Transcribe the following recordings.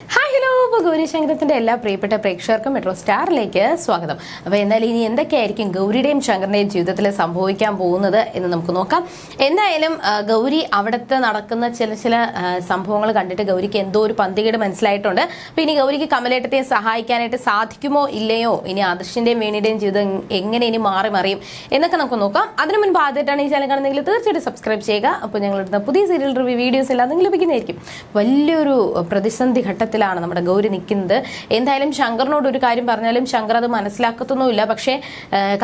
Hi, hello അപ്പോൾ ഗൗരിശങ്കരത്തിന്റെ എല്ലാ പ്രിയപ്പെട്ട പ്രേക്ഷകർക്കും മെട്രോ സ്റ്റാറിലേക്ക് സ്വാഗതം. അപ്പോൾ എന്നാൽ ഇനി എന്തൊക്കെയായിരിക്കും ഗൗരിയുടെയും ശങ്കറിന്റെയും ജീവിതത്തിൽ സംഭവിക്കാൻ പോകുന്നത് എന്ന് നമുക്ക് നോക്കാം. എന്തായാലും ഗൗരി അവിടുത്തെ നടക്കുന്ന ചില ചില സംഭവങ്ങൾ കണ്ടിട്ട് ഗൗരിക്ക് എന്തോ ഒരു പന്തികേട് മനസ്സിലായിട്ടുണ്ട്. അപ്പോൾ ഇനി ഗൗരിക്ക് കമലേട്ടത്തെ സഹായിക്കാനായിട്ട് സാധിക്കുമോ ഇല്ലയോ? ഇനി ആദർശിന്റെയും വേണിയുടെയും ജീവിതം എങ്ങനെ ഇനി മാറി മറിയും എന്നൊക്കെ നമുക്ക് നോക്കാം. അതിനു മുൻപ് ആദ്യമായിട്ടാണ് ഈ ചാനൽ കാണുന്നതെങ്കിൽ തീർച്ചയായിട്ടും സബ്സ്ക്രൈബ് ചെയ്യുക. അപ്പോൾ ഞങ്ങളുടെ പുതിയ സീരിയൽ റിവ്യൂ വീഡിയോസ് എല്ലാം നിങ്ങൾ ലഭിക്കുന്നതായിരിക്കും. വലിയൊരു പ്രതിസന്ധി ഘട്ടത്തിലാണ് നമ്മുടെ ഗൗരി നിൽക്കുന്നത്. എന്തായാലും ശങ്കറിനോട് ഒരു കാര്യം പറഞ്ഞാലും ശങ്കർ അത് മനസ്സിലാക്കത്തൊന്നുമില്ല. പക്ഷേ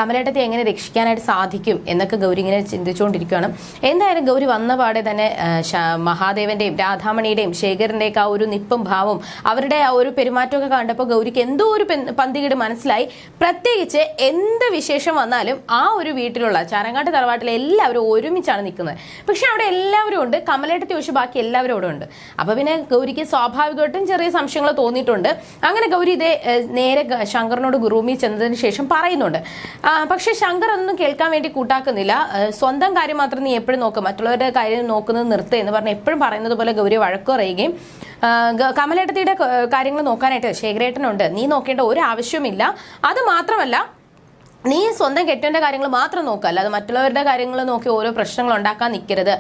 കമലേട്ടത്തെ എങ്ങനെ രക്ഷിക്കാനായിട്ട് സാധിക്കും എന്നൊക്കെ ഗൗരി ഇങ്ങനെ ചിന്തിച്ചുകൊണ്ടിരിക്കുകയാണ്. എന്തായാലും ഗൗരി വന്ന പാടെ തന്നെ മഹാദേവന്റെയും രാധാമണിയുടെയും ശേഖരന്റെയൊക്കെ ആ ഒരു നിപ്പും ഭാവവും അവരുടെ ആ ഒരു പെരുമാറ്റമൊക്കെ കണ്ടപ്പോൾ ഗൗരിക്ക് എന്തോ ഒരു പന്തികിട് മനസ്സിലായി. പ്രത്യേകിച്ച് എന്ത് വിശേഷം വന്നാലും ആ ഒരു വീട്ടിലുള്ള ചാരങ്ങാട്ട് തറവാട്ടിലെ എല്ലാവരും ഒരുമിച്ചാണ് നിൽക്കുന്നത്. പക്ഷെ അവിടെ എല്ലാവരും ഉണ്ട്. കമലേട്ടത്തെ ഒഴിച്ച് ബാക്കി എല്ലാവരും അവിടെ ഉണ്ട്. അപ്പൊ പിന്നെ ഗൗരിക്ക് സ്വാഭാവികമായിട്ടും ചെറിയ സംശയങ്ങൾ തോന്നിയിട്ടുണ്ട് അങ്ങനെ ഗൗരി ഇതേ നേരെ ശങ്കറിനോട് ഗുറൂമി ചെന്നതിന് ശേഷം പറയുന്നുണ്ട്. പക്ഷെ ശങ്കർ ഒന്നും കേൾക്കാൻ വേണ്ടി കൂട്ടാക്കുന്നില്ല. സ്വന്തം കാര്യം മാത്രം നീ എപ്പോഴും നോക്കുക മറ്റുള്ളവരുടെ കാര്യം നോക്കുന്നത് നിർത്തുക എന്ന് പറഞ്ഞ് എപ്പോഴും പറയുന്നത് പോലെ ഗൗരി വഴക്ക് പറയുകയും ആ, കമലേട്ടത്തിയുടെ കാര്യങ്ങൾ നോക്കാനായിട്ട് ശേഖരേട്ടനുണ്ട്. നീ നോക്കേണ്ട ഒരു ആവശ്യവുമില്ല. അത് മാത്രമല്ല നീ സ്വന്തം കെട്ടിന്റെ കാര്യങ്ങൾ മാത്രം നോക്കുക അല്ലാതെ മറ്റുള്ളവരുടെ കാര്യങ്ങൾ നോക്കി ഓരോ പ്രശ്നങ്ങൾ ഉണ്ടാക്കാൻ നിൽക്കരുത്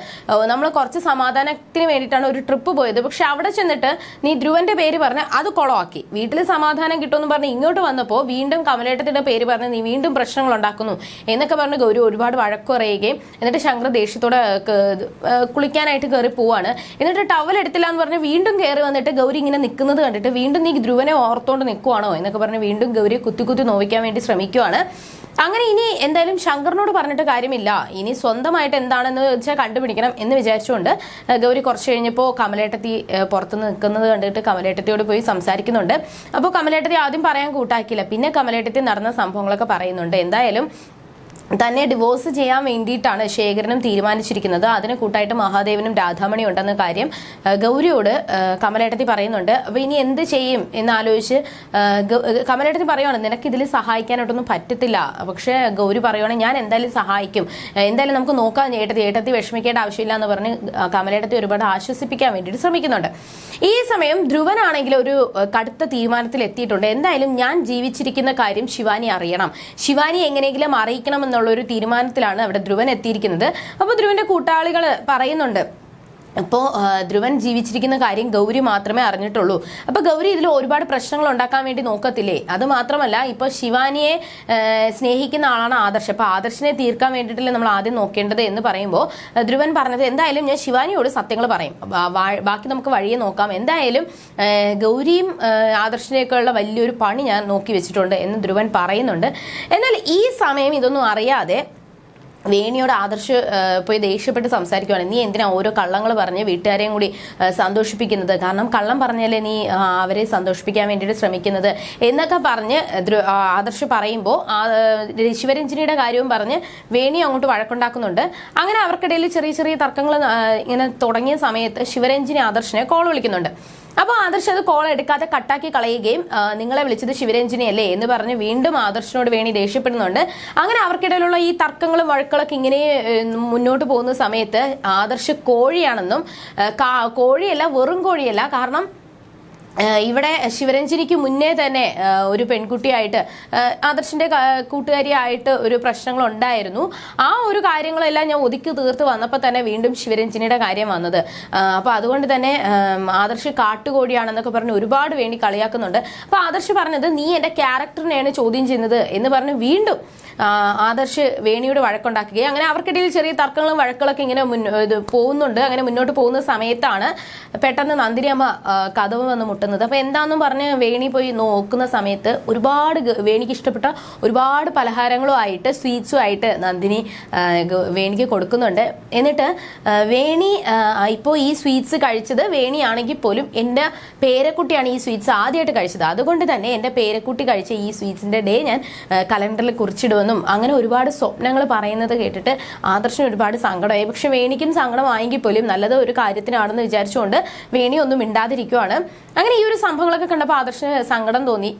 നമ്മൾ കുറച്ച് സമാധാനത്തിന് വേണ്ടിയിട്ടാണ് ഒരു ട്രിപ്പ് പോയത്. പക്ഷെ അവിടെ ചെന്നിട്ട് നീ ധ്രുവന്റെ പേര് പറഞ്ഞ് അത് കുളമാക്കി വീട്ടിൽ സമാധാനം കിട്ടുമെന്ന് പറഞ്ഞ് ഇങ്ങോട്ട് വന്നപ്പോൾ വീണ്ടും കമലേട്ടത്തിന്റെ പേര് പറഞ്ഞ് നീ വീണ്ടും പ്രശ്നങ്ങൾ ഉണ്ടാക്കുന്നു എന്നൊക്കെ പറഞ്ഞ് ഗൗരി ഒരുപാട് വഴക്ക് പറയുകയും എന്നിട്ട് ശങ്കർ ദേഷ്യത്തോടെ കുളിക്കാനായിട്ട് കയറി പോവാണ്. എന്നിട്ട് ടവൽ എടുത്തില്ല എന്ന് പറഞ്ഞ് വീണ്ടും കയറി വന്നിട്ട് ഗൗരി ഇങ്ങനെ നിൽക്കുന്നത് കണ്ടിട്ട് വീണ്ടും നീ ധ്രുവനെ ഓർത്തോണ്ട് നിൽക്കുവാണോ എന്നൊക്കെ പറഞ്ഞ് വീണ്ടും ഗൗരിയെ കുത്തി കുത്തി നോവിക്കാൻ വേണ്ടി ശ്രമിക്കുവാണ്. അങ്ങനെ ഇനി എന്തായാലും ശങ്കറിനോട് പറഞ്ഞിട്ട് കാര്യമില്ല. ഇനി സ്വന്തമായിട്ട് എന്താണെന്ന് വെച്ചാൽ കണ്ടുപിടിക്കണം എന്ന് വിചാരിച്ചുകൊണ്ട് ഗൗരി കുറച്ച് കഴിഞ്ഞപ്പോൾ കമലേട്ടത്തി പുറത്ത് നിൽക്കുന്നത് കണ്ടിട്ട് കമലേട്ടത്തിയോട് പോയി സംസാരിക്കുന്നുണ്ട്. അപ്പോൾ കമലേട്ടത്തി ആദ്യം പറയാൻ കൂട്ടാക്കിയില്ല. പിന്നെ കമലേട്ടത്തി നടന്ന സംഭവങ്ങളൊക്കെ പറയുന്നുണ്ട്. എന്തായാലും തന്നെ ഡിവോഴ്സ് ചെയ്യാൻ വേണ്ടിയിട്ടാണ് ശേഖരനും തീരുമാനിച്ചിരിക്കുന്നത്. അതിന് കൂട്ടായിട്ട് മഹാദേവനും രാധാമണി ഉണ്ടെന്ന കാര്യം ഗൗരിയോട് കമലേട്ടത്തി പറയുന്നുണ്ട്. അപ്പൊ ഇനി എന്ത് ചെയ്യും എന്ന് ആലോചിച്ച് ആ, ഗ- കമലേട്ടത്തി പറയുവാണ് നിനക്ക് ഇതിൽ സഹായിക്കാനായിട്ടൊന്നും പറ്റത്തില്ല. പക്ഷേ ഗൗരി പറയുവാണ് ഞാൻ എന്തായാലും സഹായിക്കും. എന്തായാലും നമുക്ക് നോക്കാം. ഏട്ടത്തി ഏട്ടത്തി വിഷമിക്കേണ്ട ആവശ്യമില്ല എന്ന് പറഞ്ഞ് കമലേട്ടത്തി ഒരുപാട് ആശ്വസിപ്പിക്കാൻ വേണ്ടിയിട്ട് ശ്രമിക്കുന്നുണ്ട്. ഈ സമയം ധ്രുവനാണെങ്കിൽ ഒരു കടുത്ത തീരുമാനത്തിൽ എത്തിയിട്ടുണ്ട് എന്തായാലും ഞാൻ ജീവിച്ചിരിക്കുന്ന കാര്യം ശിവാനി അറിയണം. ശിവാനി എങ്ങനെയെങ്കിലും അറിയിക്കണം എന്നുള്ള ഒരു തീരുമാനത്തിലാണ് അവിടെ ധ്രുവൻ എത്തിയിരിക്കുന്നത്. അപ്പോൾ ധ്രുവന്റെ കൂട്ടാളികൾ പറയുന്നുണ്ട് അപ്പോൾ ധ്രുവൻ ജീവിച്ചിരിക്കുന്ന കാര്യം ഗൗരി മാത്രമേ അറിഞ്ഞിട്ടുള്ളൂ. അപ്പോൾ ഗൗരി ഇതിൽ ഒരുപാട് പ്രശ്നങ്ങൾ ഉണ്ടാക്കാൻ വേണ്ടി നോക്കത്തില്ലേ? അത് മാത്രമല്ല ഇപ്പോൾ ശിവാനിയെ സ്നേഹിക്കുന്ന ആളാണ് ആദർശ്. അപ്പോൾ ആദർശിനെ തീർക്കാൻ വേണ്ടിയിട്ടല്ലേ നമ്മൾ ആദ്യം നോക്കേണ്ടത് എന്ന് പറയുമ്പോൾ ധ്രുവൻ പറഞ്ഞത് എന്തായാലും ഞാൻ ശിവാനിയോട് സത്യങ്ങൾ പറയും. ബാക്കി നമുക്ക് വഴിയെ നോക്കാം. എന്തായാലും ഗൗരിയും ആദർശിനെയൊക്കെയുള്ള വലിയൊരു പണി ഞാൻ നോക്കി വെച്ചിട്ടുണ്ട് എന്ന് ധ്രുവൻ പറയുന്നുണ്ട്. എന്നാൽ ഈ സമയം ഇതൊന്നും അറിയാതെ വേണിയോട് ആദർശ് പോയി ദേഷ്യപ്പെട്ട് സംസാരിക്കുവാണ്. നീ എന്തിനാ ഓരോ കള്ളങ്ങൾ പറഞ്ഞ് വീട്ടുകാരെയും കൂടി സന്തോഷിപ്പിക്കുന്നത്? കാരണം കള്ളം പറഞ്ഞാലേ നീ അവരെ സന്തോഷിപ്പിക്കാൻ വേണ്ടിയിട്ട് ശ്രമിക്കുന്നത്? എന്നൊക്കെ പറഞ്ഞ് ആദർശ് പറയുമ്പോൾ ശിവരഞ്ജിനിയുടെ കാര്യവും പറഞ്ഞ് വേണി അങ്ങോട്ട് വഴക്കുണ്ടാക്കുന്നുണ്ട്. അങ്ങനെ അവർക്കിടയിൽ ചെറിയ ചെറിയ തർക്കങ്ങൾ ഇങ്ങനെ തുടങ്ങിയ സമയത്ത് ശിവരഞ്ജിനി ആദർശിനെ കോൾ വിളിക്കുന്നുണ്ട്. അപ്പോൾ ആദർശ് അത് കോൾ എടുക്കാതെ കട്ടാക്കി കളയുകയും നിങ്ങളെ വിളിച്ചത് ശിവരഞ്ജിനി അല്ലേ എന്ന് പറഞ്ഞ് വീണ്ടും ആദർശിനോട് വേണി ദേഷ്യപ്പെടുന്നുണ്ട്. അങ്ങനെ അവർക്കിടയിലുള്ള ഈ തർക്കങ്ങളും വഴക്കുകളൊക്കെ ഇങ്ങനെ മുന്നോട്ട് പോകുന്ന സമയത്ത് ആദർശ് കോഴിയാണെന്നും കോഴിയല്ല വെറും കോഴിയല്ല കാരണം ഇവിടെ ശിവരഞ്ജിനിക്ക് മുന്നേ തന്നെ ഒരു പെൺകുട്ടിയായിട്ട് ആദർശിന്റെ കൂട്ടുകാരിയായിട്ട് ഒരു പ്രശ്നങ്ങൾ ഉണ്ടായിരുന്നു ആ ഒരു കാര്യങ്ങളെല്ലാം ഞാൻ ഒതുക്കി തീർത്ത് വന്നപ്പോൾ തന്നെ വീണ്ടും ശിവരഞ്ജനിയുടെ കാര്യം വന്നത്. അപ്പോൾ അപ്പൊ അതുകൊണ്ട് തന്നെ ആദർശ് കാട്ടുകോടിയാണെന്നൊക്കെ പറഞ്ഞ് ഒരുപാട് വേണ്ടി കളിയാക്കുന്നുണ്ട്. അപ്പോൾ ആദർശ് പറഞ്ഞത് നീ എന്റെ ക്യാരക്ടറിനെയാണ് ചോദ്യം ചെയ്യുന്നത് എന്ന് പറഞ്ഞ് വീണ്ടും ആദർശ് വേണിയുടെ വഴക്കുണ്ടാക്കുകയും അങ്ങനെ അവർക്കിടയിൽ ചെറിയ തർക്കങ്ങളും വഴക്കുകളൊക്കെ ഇങ്ങനെ പോകുന്നുണ്ട്. അങ്ങനെ മുന്നോട്ട് പോകുന്ന സമയത്താണ് പെട്ടെന്ന് നന്ദിനി അമ്മ കഥവ് വന്ന് മുട്ടുന്നത്. അപ്പൊ എന്താണെന്നും പറഞ്ഞ് വേണി പോയി നോക്കുന്ന സമയത്ത് ഒരുപാട് വേണിക്ക് ഇഷ്ടപ്പെട്ട ഒരുപാട് പലഹാരങ്ങളും ആയിട്ട് സ്വീറ്റ്സും ആയിട്ട് നന്ദിനി വേണിക്ക് കൊടുക്കുന്നുണ്ട്. എന്നിട്ട് വേണി ഇപ്പോൾ ഈ സ്വീറ്റ്സ് കഴിച്ചത് വേണിയാണെങ്കിൽ പോലും എന്റെ പേരക്കുട്ടിയാണ് ഈ സ്വീറ്റ്സ് ആദ്യമായിട്ട് കഴിച്ചത്. അതുകൊണ്ട് തന്നെ എന്റെ പേരക്കുട്ടി കഴിച്ച ഈ സ്വീറ്റ്സിന്റെ ഡേ ഞാൻ കലണ്ടറിൽ കുറിച്ചിടുമെന്നും അങ്ങനെ ഒരുപാട് സ്വപ്നങ്ങൾ പറയുന്നത് കേട്ടിട്ട് ആദർശന് ഒരുപാട് സങ്കടമായി. പക്ഷെ വേണിക്കും സങ്കടമായെങ്കിൽ പോലും നല്ലത് ഒരു കാര്യത്തിനാണെന്ന് വിചാരിച്ചുകൊണ്ട് വേണി ഒന്നും മിണ്ടാതിരിക്കുവാണ്. അങ്ങനെ ഈ ഒരു സംഭവങ്ങളൊക്കെ കണ്ടപ്പോൾ ആദർശന് സങ്കടം തോന്നി.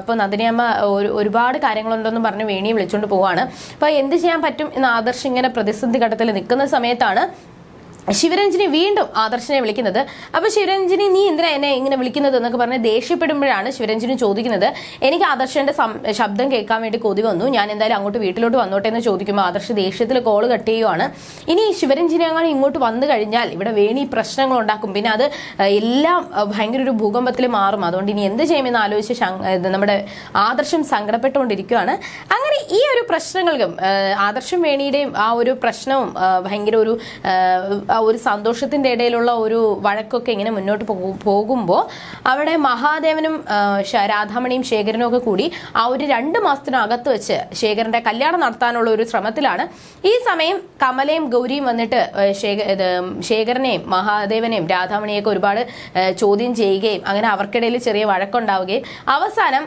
ഇപ്പോൾ നന്ദിനിയമ്മ ഒരു ഒരുപാട് കാര്യങ്ങളുണ്ടെന്ന് പറഞ്ഞ് വേണിയെ വിളിച്ചുകൊണ്ട് പോവാണ്. അപ്പോൾ എന്ത് ചെയ്യാൻ പറ്റും എന്ന് ആദർശ് ഇങ്ങനെ പ്രതിസന്ധി ഘട്ടത്തിൽ നിൽക്കുന്ന സമയത്താണ് ശിവരഞ്ജിനി വീണ്ടും ആദർശനെ വിളിക്കുന്നത്. അപ്പൊ ശിവരഞ്ജിനി നീ എന്തിനാ എന്നെ ഇങ്ങനെ വിളിക്കുന്നത് എന്നൊക്കെ പറഞ്ഞ് ദേഷ്യപ്പെടുമ്പോഴാണ് ശിവരഞ്ജിനി ചോദിക്കുന്നത്. എനിക്ക് ആദർശന്റെ ശബ്ദം കേൾക്കാൻ വേണ്ടി കൊതി വന്നു. ഞാൻ എന്തായാലും അങ്ങോട്ട് വീട്ടിലോട്ട് വന്നോട്ടെ എന്ന് ചോദിക്കുമ്പോൾ ആദർശ് ദേഷ്യത്തിൽ കോൾ കട്ട് ചെയ്യുവാണ്. ഇനി ശിവരഞ്ജിനി അങ്ങനെ ഇങ്ങോട്ട് വന്നു കഴിഞ്ഞാൽ ഇവിടെ വേണി പ്രശ്നങ്ങൾ ഉണ്ടാക്കും. പിന്നെ അത് എല്ലാം ഭയങ്കര ഒരു ഭൂകമ്പത്തിൽ മാറും. അതുകൊണ്ട് ഇനി എന്ത് ചെയ്യുമെന്ന് ആലോചിച്ച് നമ്മുടെ ആദർശം സങ്കടപ്പെട്ടുകൊണ്ടിരിക്കുകയാണ് അങ്ങനെ ഈ ഒരു പ്രശ്നങ്ങൾക്കും ആദർശം വേണിയുടെയും ആ ഒരു പ്രശ്നവും ഭയങ്കര ഒരു ഒരു സന്തോഷത്തിന്റെ ഇടയിലുള്ള ഒരു വഴക്കൊക്കെ ഇങ്ങനെ മുന്നോട്ട് പോകുമ്പോൾ അവിടെ മഹാദേവനും രാധാമണിയും ശേഖരനും ഒക്കെ കൂടി ആ ഒരു രണ്ട് മാസത്തിനകത്ത് വെച്ച് ശേഖരന്റെ കല്യാണം നടത്താനുള്ള ഒരു ശ്രമത്തിലാണ്. ഈ സമയം കമലയും ഗൗരിയും വന്നിട്ട് ശേഖരനെയും മഹാദേവനെയും രാധാമണിയൊക്കെ ഒരുപാട് ചോദ്യം ചെയ്യുകയും അങ്ങനെ അവർക്കിടയിൽ ചെറിയ വഴക്കുണ്ടാവുകയും അവസാനം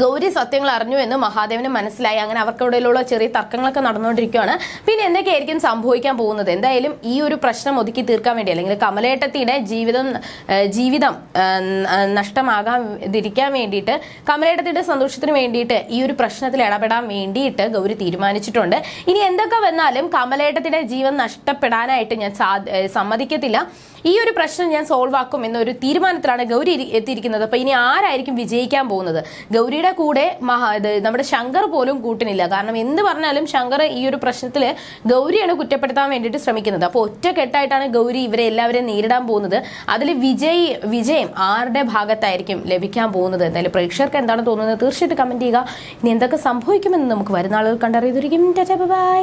ഗൗരി സത്യങ്ങൾ അറിഞ്ഞു എന്ന് മഹാദേവന് മനസ്സിലായി. അങ്ങനെ അവർക്കിടയിലുള്ള ചെറിയ തർക്കങ്ങളൊക്കെ നടന്നുകൊണ്ടിരിക്കുകയാണ്. പിന്നെ എന്തൊക്കെയായിരിക്കും സംഭവിക്കാൻ പോകുന്നത്? എന്തായാലും ഈ ഒരു പ്രശ്നം ഒതുക്കി തീർക്കാൻ വേണ്ടി അല്ലെങ്കിൽ കമലേട്ടത്തിയുടെ ജീവിതം ജീവിതം നഷ്ടമാകാതിരിക്കാൻ വേണ്ടിയിട്ട് കമലേട്ടത്തിയുടെ സന്തോഷത്തിന് വേണ്ടിയിട്ട് ഈ ഒരു പ്രശ്നത്തിൽ ഇടപെടാൻ വേണ്ടിയിട്ട് ഗൗരി തീരുമാനിച്ചിട്ടുണ്ട്. ഇനി എന്തൊക്കെ വന്നാലും കമലേട്ടത്തിന്റെ ജീവൻ നഷ്ടപ്പെടാനായിട്ട് ഞാൻ സമ്മതിക്കത്തില്ല. ഈ ഒരു പ്രശ്നം ഞാൻ സോൾവ് ആക്കും എന്നൊരു തീരുമാനത്തിലാണ് ഗൗരി എത്തിയിരിക്കുന്നത്. അപ്പോൾ ഇനി ആരായിരിക്കും വിജയിക്കാൻ പോകുന്നത്? ഗൗരിയുടെ കൂടെ മഹാ ഇത് നമ്മുടെ ശങ്കർ പോലും കൂട്ടിനില്ല. കാരണം എന്ത് പറഞ്ഞാലും ശങ്കർ ഈ ഒരു പ്രശ്നത്തിൽ ഗൗരിയാണ് കുറ്റപ്പെടുത്താൻ വേണ്ടിയിട്ട് ശ്രമിക്കുന്നത്. അപ്പോൾ ഒറ്റക്കെട്ടായിട്ടാണ് ഗൗരി ഇവരെ എല്ലാവരെയും നേരിടാൻ പോകുന്നത്. അതിൽ വിജയ് വിജയം ആരുടെ ഭാഗത്തായിരിക്കും ലഭിക്കാൻ പോകുന്നത്? എന്തായാലും പ്രേക്ഷകർക്ക് എന്താണ് തോന്നുന്നത് തീർച്ചയായിട്ടും കമന്റ് ചെയ്യുക. ഇനി എന്തൊക്കെ സംഭവിക്കുമെന്ന് നമുക്ക് വരുന്ന ആളുകൾ കണ്ടറിയതിരിക്കും ബൈ.